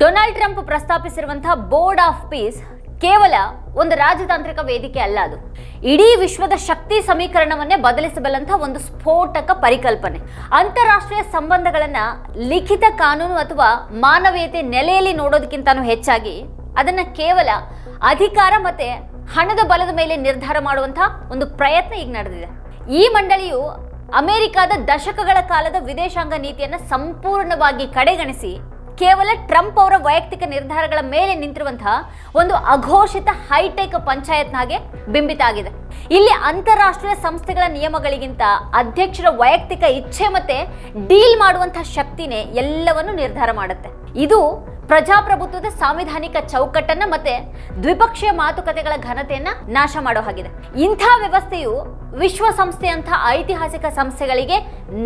Donald Trump ಪ್ರಸ್ತಾಪಿಸಿರುವಂತಹ board of peace ಕೇವಲ ಒಂದು ರಾಜತಾಂತ್ರಿಕ ವೇದಿಕೆ ಅಲ್ಲ ಅದು. ಇಡೀ ವಿಶ್ವದ ಶಕ್ತಿ ಸಮೀಕರಣವನ್ನೇ ಬದಲಿಸಬಲ್ಲಂತಹ ಒಂದು ಸ್ಫೋಟಕ ಪರಿಕಲ್ಪನೆ. ಅಂತಾರಾಷ್ಟ್ರೀಯ ಸಂಬಂಧಗಳನ್ನು ಲಿಖಿತ ಕಾನೂನು ಅಥವಾ ಮಾನವೀಯತೆ ನೆಲೆಯಲ್ಲಿ ನೋಡೋದಕ್ಕಿಂತನೂ ಹೆಚ್ಚಾಗಿ ಅದನ್ನ ಕೇವಲ ಅಧಿಕಾರ ಮತ್ತೆ ಹಣದ ಬಲದ ಮೇಲೆ ನಿರ್ಧಾರ ಮಾಡುವಂತಹ ಒಂದು ಪ್ರಯತ್ನ ಈಗ ನಡೆದಿದೆ. ಈ ಮಂಡಳಿಯು ಅಮೆರಿಕದ ದಶಕಗಳ ಕಾಲದ ವಿದೇಶಾಂಗ ನೀತಿಯನ್ನ ಸಂಪೂರ್ಣವಾಗಿ ಕಡೆಗಣಿಸಿ ಕೇವಲ ಟ್ರಂಪ್ ಅವರ ವೈಯಕ್ತಿಕ ನಿರ್ಧಾರಗಳ ಮೇಲೆ ನಿಂತಿರುವಂತಹ ಒಂದು ಅಘೋಷಿತ ಹೈಟೆಕ್ ಪಂಚಾಯತ್ನಾಗೆ ಬಿಂಬಿತ ಆಗಿದೆ. ಇಲ್ಲಿ ಅಂತಾರಾಷ್ಟ್ರೀಯ ಸಂಸ್ಥೆಗಳ ನಿಯಮಗಳಿಗಿಂತ ಅಧ್ಯಕ್ಷರ ವೈಯಕ್ತಿಕ ಇಚ್ಛೆ ಮತ್ತೆ ಡೀಲ್ ಮಾಡುವಂತಹ ಶಕ್ತಿನೇ ಎಲ್ಲವನ್ನು ನಿರ್ಧಾರ ಮಾಡುತ್ತೆ. ಇದು ಪ್ರಜಾಪ್ರಭುತ್ವದ ಸಾಂವಿಧಾನಿಕ ಚೌಕಟ್ಟನ್ನ ಮತ್ತೆ ದ್ವಿಪಕ್ಷೀಯ ಮಾತುಕತೆಗಳ ಘನತೆಯನ್ನ ನಾಶ ಮಾಡೋ ಹಾಗಿದೆ. ಇಂಥ ವ್ಯವಸ್ಥೆಯು ವಿಶ್ವಸಂಸ್ಥೆಯಂತಹ ಐತಿಹಾಸಿಕ ಸಂಸ್ಥೆಗಳಿಗೆ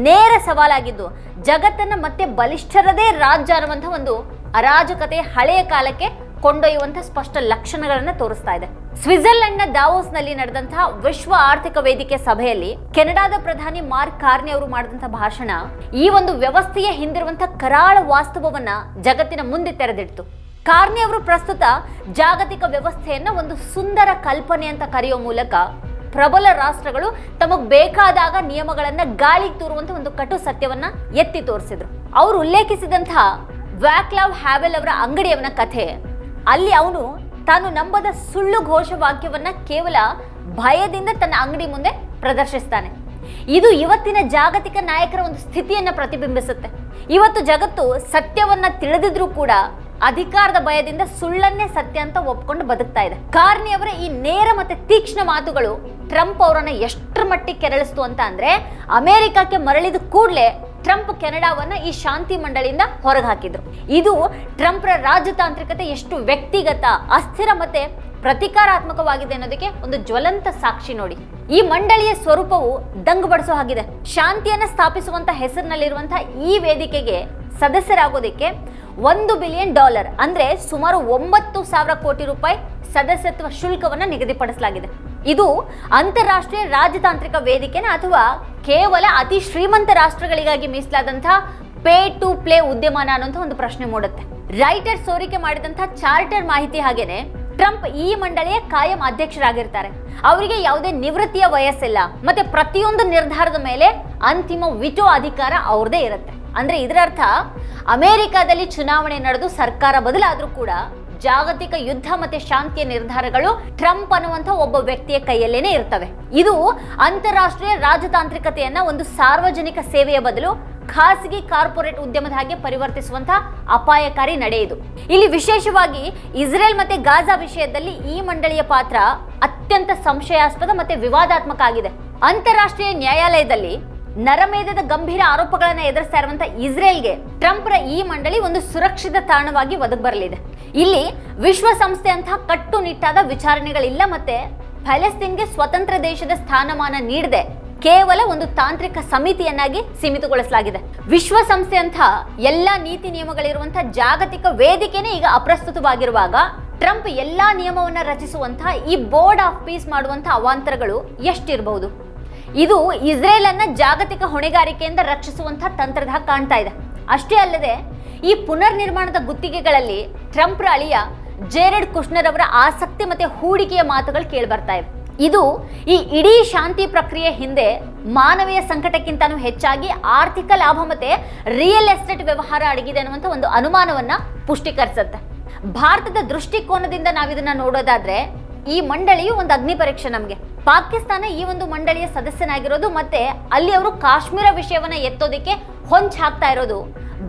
ನೇರ ಸವಾಲಾಗಿದ್ದು, ಜಗತ್ತನ್ನ ಮತ್ತೆ ಬಲಿಷ್ಠರದೇ ರಾಜ್ಯ ಅನ್ನುವಂಥ ಒಂದು ಅರಾಜಕತೆ ಹಳೆಯ ಕಾಲಕ್ಕೆ ಕೊಂಡೊಯ್ಯುವಂತಹ ಸ್ಪಷ್ಟ ಲಕ್ಷಣಗಳನ್ನ ತೋರಿಸ್ತಾ ಇದೆ. ಸ್ವಿಟ್ಜರ್ಲೆಂಡ್ನ ದಾವೋಸ್ನಲ್ಲಿ ನಡೆದಂತಹ ವಿಶ್ವ ಆರ್ಥಿಕ ವೇದಿಕೆ ಸಭೆಯಲ್ಲಿ ಕೆನಡಾದ ಪ್ರಧಾನಿ ಮಾರ್ಕ್ ಕಾರ್ನಿ ಅವರು ಮಾಡಿದಂತಹ ಭಾಷಣ ಈ ಒಂದು ವ್ಯವಸ್ಥೆಯ ಹಿಂದಿರುವಂತಹ ಕರಾಳ ವಾಸ್ತವವನ್ನ ಜಗತ್ತಿನ ಮುಂದೆ ತೆರೆದಿಡ್ತು. ಕಾರ್ನಿ ಅವರು ಪ್ರಸ್ತುತ ಜಾಗತಿಕ ವ್ಯವಸ್ಥೆಯನ್ನ ಒಂದು ಸುಂದರ ಕಲ್ಪನೆ ಅಂತ ಕರೆಯೋ ಮೂಲಕ ಪ್ರಬಲ ರಾಷ್ಟ್ರಗಳು ತಮಗೆ ಬೇಕಾದಾಗ ನಿಯಮಗಳನ್ನ ಗಾಳಿಗೆ ತೋರುವಂತ ಒಂದು ಕಟು ಸತ್ಯವನ್ನ ಎತ್ತಿ ತೋರಿಸಿದ್ರು. ಅವರು ಉಲ್ಲೇಖಿಸಿದಂತಹ ವ್ಯಾಕ್ಲಾವ್ ಹ್ಯಾವೆಲ್ ಅವರ ಅಂಗಡಿಯವನ ಕಥೆ ಅಲ್ಲಿ ಅವನು ತಾನು ನಂಬದ ಸುಳ್ಳು ಘೋಷವಾಕ್ಯವನ್ನ ಕೇವಲ ಭಯದಿಂದ ತನ್ನ ಅಂಗಡಿ ಮುಂದೆ ಪ್ರದರ್ಶಿಸ್ತಾನೆ. ಇದು ಇವತ್ತಿನ ಜಾಗತಿಕ ನಾಯಕರ ಒಂದು ಸ್ಥಿತಿಯನ್ನ ಪ್ರತಿಬಿಂಬಿಸುತ್ತೆ. ಇವತ್ತು ಜಗತ್ತು ಸತ್ಯವನ್ನ ತಿಳಿದಿದ್ರೂ ಕೂಡ ಅಧಿಕಾರದ ಭಯದಿಂದ ಸುಳ್ಳನ್ನೇ ಸತ್ಯ ಅಂತ ಒಪ್ಕೊಂಡು ಬದುಕ್ತಾ ಇದೆ. ಕಾರ್ನಿ ಅವರ ಈ ನೇರ ಮತ್ತೆ ತೀಕ್ಷ್ಣ ಮಾತುಗಳು ಟ್ರಂಪ್ ಅವರನ್ನ ಎಷ್ಟರ ಮಟ್ಟಿಗೆ ಕೆರಳಿಸ್ತು ಅಂತ ಅಂದ್ರೆ ಅಮೆರಿಕಕ್ಕೆ ಮರಳಿದ ಕೂಡಲೇ ಟ್ರಂಪ್ ಕೆನಡಾವನ್ನ ಈ ಶಾಂತಿ ಮಂಡಳಿಯಿಂದ ಹೊರಗೆ ಹಾಕಿದ್ರು ಇದು ಟ್ರಂಪ್ರ ರಾಜತಾಂತ್ರಿಕತೆ ಎಷ್ಟು ವ್ಯಕ್ತಿಗತ, ಅಸ್ಥಿರ ಮತ್ತೆ ಪ್ರತಿಕಾರಾತ್ಮಕವಾಗಿದೆ ಅನ್ನೋದಕ್ಕೆ ಒಂದು ಜ್ವಲಂತ ಸಾಕ್ಷಿ ನೋಡಿ. ಈ ಮಂಡಳಿಯ ಸ್ವರೂಪವು ದಂಗು ಬಡಿಸೋ ಹಾಗಿದೆ. ಶಾಂತಿಯನ್ನ ಸ್ಥಾಪಿಸುವಂತ ಹೆಸರಿನಲ್ಲಿರುವಂತಹ ಈ ವೇದಿಕೆಗೆ ಸದಸ್ಯರಾಗೋದಕ್ಕೆ ಒಂದು ಬಿಲಿಯನ್ ಡಾಲರ್, ಅಂದ್ರೆ ಸುಮಾರು ಒಂಬತ್ತು ಸಾವಿರ ಕೋಟಿ ರೂಪಾಯಿ ಸದಸ್ಯತ್ವ ಶುಲ್ಕವನ್ನ ನಿಗದಿಪಡಿಸಲಾಗಿದೆ. ಇದು ಅಂತಾರಾಷ್ಟ್ರೀಯ ರಾಜತಾಂತ್ರಿಕ ವೇದಿಕೆನ ಅಥವಾ ಕೇವಲ ಅತಿ ಶ್ರೀಮಂತ ರಾಷ್ಟ್ರಗಳಿಗಾಗಿ ಮೀಸಲಾದಂತಹ ಪೇ ಟು ಪ್ಲೇ ಉದ್ಯಮನ ಅನ್ನೋಂಥ ಒಂದು ಪ್ರಶ್ನೆ ಮೂಡುತ್ತೆ. ರೈಟರ್ ಸೋರಿಕೆ ಮಾಡಿದಂತಹ ಚಾರ್ಟರ್ ಮಾಹಿತಿ ಹಾಗೇನೆ ಟ್ರಂಪ್ ಈ ಮಂಡಳಿಯ ಕಾಯಂ ಅಧ್ಯಕ್ಷರಾಗಿರ್ತಾರೆ. ಅವರಿಗೆ ಯಾವುದೇ ನಿವೃತ್ತಿಯ ವಯಸ್ಸಿಲ್ಲ. ಮತ್ತೆ ಪ್ರತಿಯೊಂದು ನಿರ್ಧಾರದ ಮೇಲೆ ಅಂತಿಮ ವಿಟೋ ಅಧಿಕಾರ ಅವ್ರದೇ ಇರುತ್ತೆ. ಅಂದ್ರೆ ಇದರ ಅರ್ಥ ಅಮೆರಿಕದಲ್ಲಿ ಚುನಾವಣೆ ನಡೆದು ಸರ್ಕಾರ ಬದಲಾದರೂ ಕೂಡ ಜಾಗತಿಕ ಯುದ್ಧ ಮತ್ತೆ ಶಾಂತಿಯ ನಿರ್ಧಾರಗಳು ಟ್ರಂಪ್ ಅನ್ನುವಂಥ ಒಬ್ಬ ವ್ಯಕ್ತಿಯ ಕೈಯಲ್ಲೇನೆ ಇರ್ತವೆ. ಇದು ಅಂತಾರಾಷ್ಟ್ರೀಯ ರಾಜತಾಂತ್ರಿಕತೆಯನ್ನ ಒಂದು ಸಾರ್ವಜನಿಕ ಸೇವೆಯ ಬದಲು ಖಾಸಗಿ ಕಾರ್ಪೊರೇಟ್ ಉದ್ಯಮದ ಹಾಗೆ ಪರಿವರ್ತಿಸುವಂತಹ ಅಪಾಯಕಾರಿ ನಡೆ ಇದು. ಇಲ್ಲಿ ವಿಶೇಷವಾಗಿ ಇಸ್ರೇಲ್ ಮತ್ತೆ ಗಾಜಾ ವಿಷಯದಲ್ಲಿ ಈ ಮಂಡಳಿಯ ಪಾತ್ರ ಅತ್ಯಂತ ಸಂಶಯಾಸ್ಪದ ಮತ್ತೆ ವಿವಾದಾತ್ಮಕ ಆಗಿದೆ. ಅಂತಾರಾಷ್ಟ್ರೀಯ ನ್ಯಾಯಾಲಯದಲ್ಲಿ ನರಮೇಧದ ಗಂಭೀರ ಆರೋಪಗಳನ್ನು ಎದುರಿಸ್ತಾ ಇರುವಂತಹ ಇಸ್ರೇಲ್ಗೆ ಟ್ರಂಪ್ರ ಈ ಮಂಡಳಿ ಒಂದು ಸುರಕ್ಷಿತ ತಾಣವಾಗಿ ಒದಗಿ ಬರಲಿದೆ. ಇಲ್ಲಿ ವಿಶ್ವಸಂಸ್ಥೆ ಅಂತ ಕಟ್ಟುನಿಟ್ಟಾದ ವಿಚಾರಣೆಗಳಿಲ್ಲ ಮತ್ತೆ ಫಲಸ್ತೀನ್ಗೆ ಸ್ವತಂತ್ರ ದೇಶದ ಸ್ಥಾನಮಾನ ನೀಡದೆ ಕೇವಲ ಒಂದು ತಾಂತ್ರಿಕ ಸಮಿತಿಯನ್ನಾಗಿ ಸೀಮಿತಗೊಳಿಸಲಾಗಿದೆ. ವಿಶ್ವಸಂಸ್ಥೆ ಅಂತ ಎಲ್ಲ ನೀತಿ ನಿಯಮಗಳಿರುವಂತಹ ಜಾಗತಿಕ ವೇದಿಕೆನೇ ಈಗ ಅಪ್ರಸ್ತುತವಾಗಿರುವಾಗ ಟ್ರಂಪ್ ಎಲ್ಲಾ ನಿಯಮವನ್ನ ರಚಿಸುವಂತಹ ಈ ಬೋರ್ಡ್ ಆಫ್ ಪೀಸ್ ಮಾಡುವಂತಹ ಅವಾಂತರಗಳು ಎಷ್ಟಿರಬಹುದು ಇದು ಇಸ್ರೇಲ್ ಅನ್ನ ಜಾಗತಿಕ ಹೊಣೆಗಾರಿಕೆಯಿಂದ ರಕ್ಷಿಸುವಂತಹ ತಂತ್ರದ ಕಾಣ್ತಾ ಇದೆ. ಅಷ್ಟೇ ಅಲ್ಲದೆ ಈ ಪುನರ್ ನಿರ್ಮಾಣದ ಗುತ್ತಿಗೆಗಳಲ್ಲಿ ಟ್ರಂಪ್ ಅಳಿಯ ಜೇರೆಡ್ ಕುಶ್ನರ್ ಅವರ ಆಸಕ್ತಿ ಮತ್ತೆ ಹೂಡಿಕೆಯ ಮಾತುಗಳು ಕೇಳಿಬರ್ತಾ ಇವೆ. ಇದು ಈ ಇಡೀ ಶಾಂತಿ ಪ್ರಕ್ರಿಯೆ ಹಿಂದೆ ಮಾನವೀಯ ಸಂಕಟಕ್ಕಿಂತನೂ ಹೆಚ್ಚಾಗಿ ಆರ್ಥಿಕ ಲಾಭ ಮತ್ತೆ ರಿಯಲ್ ಎಸ್ಟೇಟ್ ವ್ಯವಹಾರ ಅಡಗಿದೆ ಅನ್ನುವಂಥ ಒಂದು ಅನುಮಾನವನ್ನ ಪುಷ್ಟೀಕರಿಸುತ್ತೆ. ಭಾರತದ ದೃಷ್ಟಿಕೋನದಿಂದ ನಾವಿದನ್ನ ನೋಡೋದಾದ್ರೆ ಈ ಮಂಡಳಿಯು ಒಂದು ಅಗ್ನಿ ಪರೀಕ್ಷೆ ನಮಗೆ. ಪಾಕಿಸ್ತಾನ ಈ ಒಂದು ಮಂಡಳಿಯ ಸದಸ್ಯನಾಗಿರೋದು ಮತ್ತೆ ಅಲ್ಲಿ ಅವರು ಕಾಶ್ಮೀರ ವಿಷಯವನ್ನ ಎತ್ತೋದಕ್ಕೆ ಹೊಂಚ್ ಹಾಕ್ತಾ ಇರೋದು.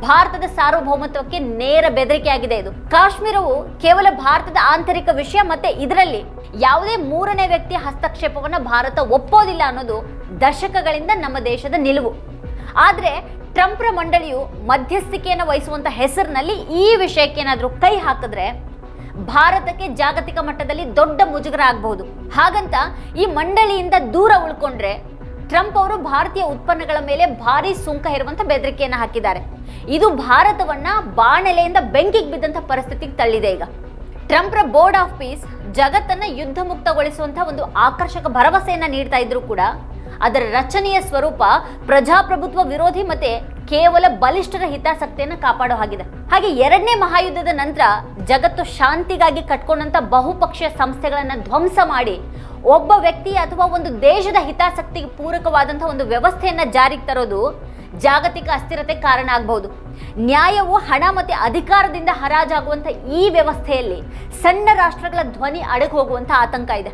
ಭಾರತದ ಸಾರ್ವಭೌಮತ್ವಕ್ಕೆ ನೇರ ಬೆದರಿಕೆ ಆಗಿದೆ ಇದು. ಕಾಶ್ಮೀರವು ಕೇವಲ ಭಾರತದ ಆಂತರಿಕ ವಿಷಯ ಮತ್ತೆ ಇದರಲ್ಲಿ ಯಾವುದೇ ಮೂರನೇ ವ್ಯಕ್ತಿಯ ಹಸ್ತಕ್ಷೇಪವನ್ನ ಭಾರತ ಒಪ್ಪೋದಿಲ್ಲ ಅನ್ನೋದು ದಶಕಗಳಿಂದ ನಮ್ಮ ದೇಶದ ನಿಲುವು. ಆದ್ರೆ ಟ್ರಂಪ್ರ ಮಂಡಳಿಯು ಮಧ್ಯಸ್ಥಿಕೆಯನ್ನು ವಹಿಸುವಂತ ಹೆಸರಿನಲ್ಲಿ ಈ ವಿಷಯಕ್ಕೆ ಏನಾದರೂ ಕೈ ಹಾಕಿದ್ರೆ ಭಾರತಕ್ಕೆ ಜಾಗತಿಕ ಮಟ್ಟದಲ್ಲಿ ದೊಡ್ಡ ಮುಜುಗರ ಆಗಬಹುದು ಹಾಗಂತ ಈ ಮಂಡಳಿಯಿಂದ ದೂರ ಉಳ್ಕೊಂಡ್ರೆ ಟ್ರಂಪ್ ಅವರು ಭಾರತೀಯ ಉತ್ಪನ್ನಗಳ ಮೇಲೆ ಭಾರಿ ಸುಂಕ ಹೇರುವಂತ ಬೆದರಿಕೆಯನ್ನು ಹಾಕಿದ್ದಾರೆ. ಇದು ಭಾರತವನ್ನ ಬಾಣಲೆಯಿಂದ ಬೆಂಕಿಗೆ ಬಿದ್ದಂತ ಪರಿಸ್ಥಿತಿಗೆ ತಳ್ಳಿದೆ ಈಗ. ಟ್ರಂಪ್ರ ಬೋರ್ಡ್ ಆಫ್ ಪೀಸ್ ಜಗತ್ತನ್ನ ಯುದ್ಧ ಮುಕ್ತಗೊಳಿಸುವಂತಹ ಒಂದು ಆಕರ್ಷಕ ಭರವಸೆಯನ್ನ ನೀಡ್ತಾ ಇದ್ರು ಕೂಡ ಅದರ ರಚನೆಯ ಸ್ವರೂಪ ಪ್ರಜಾಪ್ರಭುತ್ವ ವಿರೋಧಿ ಮತ್ತೆ ಕೇವಲ ಬಲಿಷ್ಠರ ಹಿತಾಸಕ್ತಿಯನ್ನು ಕಾಪಾಡೋ ಹಾಗಿದೆ. ಹಾಗೆ ಎರಡನೇ ಮಹಾಯುದ್ಧದ ನಂತರ ಜಗತ್ತು ಶಾಂತಿಗಾಗಿ ಕಟ್ಕೊಂಡಂತ ಬಹುಪಕ್ಷೀಯ ಸಂಸ್ಥೆಗಳನ್ನು ಧ್ವಂಸ ಮಾಡಿ ಒಬ್ಬ ವ್ಯಕ್ತಿ ಅಥವಾ ಒಂದು ದೇಶದ ಹಿತಾಸಕ್ತಿಗೆ ಪೂರಕವಾದಂತಹ ಒಂದು ವ್ಯವಸ್ಥೆಯನ್ನು ಜಾರಿಗೆ ತರೋದು ಜಾಗತಿಕ ಅಸ್ಥಿರತೆ ಕಾರಣ ಆಗಬಹುದು. ನ್ಯಾಯವು ಹಣ ಮತ್ತು ಅಧಿಕಾರದಿಂದ ಹರಾಜಾಗುವಂಥ ಈ ವ್ಯವಸ್ಥೆಯಲ್ಲಿ ಸಣ್ಣ ರಾಷ್ಟ್ರಗಳ ಧ್ವನಿ ಅಡಗಿ ಹೋಗುವಂಥ ಆತಂಕ ಇದೆ.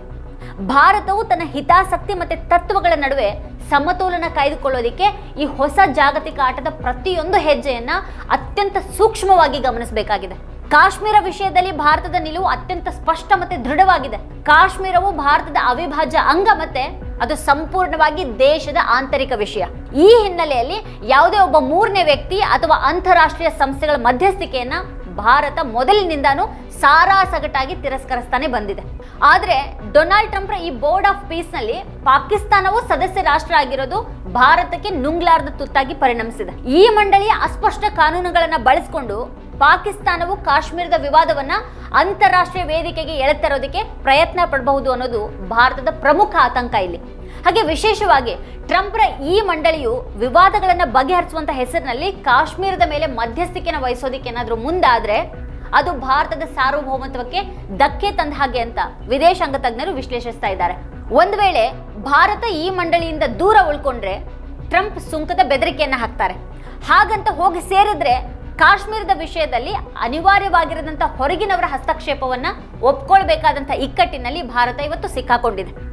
ಭಾರತವು ತನ್ನ ಹಿತಾಸಕ್ತಿ ಮತ್ತು ತತ್ವಗಳ ನಡುವೆ ಸಮತೋಲನ ಕಾಯ್ದುಕೊಳ್ಳೋದಿಕ್ಕೆ ಈ ಹೊಸ ಜಾಗತಿಕ ಆಟದ ಪ್ರತಿಯೊಂದು ಹೆಜ್ಜೆಯನ್ನು ಅತ್ಯಂತ ಸೂಕ್ಷ್ಮವಾಗಿ ಗಮನಿಸಬೇಕಾಗಿದೆ. ಕಾಶ್ಮೀರ ವಿಷಯದಲ್ಲಿ ಭಾರತದ ನಿಲುವು ಅತ್ಯಂತ ಸ್ಪಷ್ಟ ಮತ್ತೆ ದೃಢವಾಗಿದೆ. ಕಾಶ್ಮೀರವು ಭಾರತದ ಅವಿಭಾಜ್ಯ ಅಂಗ ಮತ್ತೆ ಅದು ಸಂಪೂರ್ಣವಾಗಿ ದೇಶದ ಆಂತರಿಕ ವಿಷಯ. ಈ ಹಿನ್ನೆಲೆಯಲ್ಲಿ ಯಾವುದೇ ಒಬ್ಬ ಮೂರನೇ ವ್ಯಕ್ತಿ ಅಥವಾ ಅಂತಾರಾಷ್ಟ್ರೀಯ ಸಂಸ್ಥೆಗಳ ಮಧ್ಯಸ್ಥಿಕೆಯನ್ನ ಭಾರತ ಮೊದಲಿನಿಂದಾನು ಸಾರಾಸಗಟಾಗಿ ತಿರಸ್ಕರಿಸ್ತಾನೆ ಬಂದಿದೆ. ಆದರೆ ಡೊನಾಲ್ಡ್ ಟ್ರಂಪ್ರ ಈ ಬೋರ್ಡ್ ಆಫ್ ಪೀಸ್ನಲ್ಲಿ ಪಾಕಿಸ್ತಾನವು ಸದಸ್ಯ ರಾಷ್ಟ್ರ ಆಗಿರೋದು ಭಾರತಕ್ಕೆ ನುಂಗ್ಲಾರ್ದ ತುತ್ತಾಗಿ ಪರಿಣಮಿಸಿದೆ. ಈ ಮಂಡಳಿಯ ಅಸ್ಪಷ್ಟ ಕಾನೂನುಗಳನ್ನು ಬಳಸಿಕೊಂಡು ಪಾಕಿಸ್ತಾನವು ಕಾಶ್ಮೀರದ ವಿವಾದವನ್ನ ಅಂತಾರಾಷ್ಟ್ರೀಯ ವೇದಿಕೆಗೆ ಎಳೆತರೋದಕ್ಕೆ ಪ್ರಯತ್ನ ಪಡಬಹುದು ಅನ್ನೋದು ಭಾರತದ ಪ್ರಮುಖ ಆತಂಕ ಇಲ್ಲಿ. ಹಾಗೆ ವಿಶೇಷವಾಗಿ ಟ್ರಂಪ್ರ ಈ ಮಂಡಳಿಯು ವಿವಾದಗಳನ್ನು ಬಗೆಹರಿಸುವಂತ ಹೆಸರಿನಲ್ಲಿ ಕಾಶ್ಮೀರದ ಮೇಲೆ ಮಧ್ಯಸ್ಥಿಕೆನ ವಹಿಸೋದಕ್ಕೆ ಏನಾದರೂ ಮುಂದಾದ್ರೆ ಅದು ಭಾರತದ ಸಾರ್ವಭೌಮತ್ವಕ್ಕೆ ಧಕ್ಕೆ ತಂದ ಹಾಗೆ ಅಂತ ವಿದೇಶಾಂಗ ತಜ್ಞರು ವಿಶ್ಲೇಷಿಸ್ತಾ ಇದ್ದಾರೆ. ಒಂದು ವೇಳೆ ಭಾರತ ಈ ಮಂಡಳಿಯಿಂದ ದೂರ ಉಳ್ಕೊಂಡ್ರೆ ಟ್ರಂಪ್ ಸುಂಕದ ಬೆದರಿಕೆಯನ್ನ ಹಾಕ್ತಾರೆ. ಹಾಗಂತ ಹೋಗಿ ಸೇರಿದ್ರೆ ಕಾಶ್ಮೀರದ ವಿಷಯದಲ್ಲಿ ಅನಿವಾರ್ಯವಾಗಿರದಂತ ಹೊರಗಿನವರ ಹಸ್ತಕ್ಷೇಪವನ್ನ ಒಪ್ಕೊಳ್ಬೇಕಾದಂತ ಇಕ್ಕಟ್ಟಿನಲ್ಲಿ ಭಾರತ ಇವತ್ತು ಸಿಕ್ಕಾಕೊಂಡಿದೆ.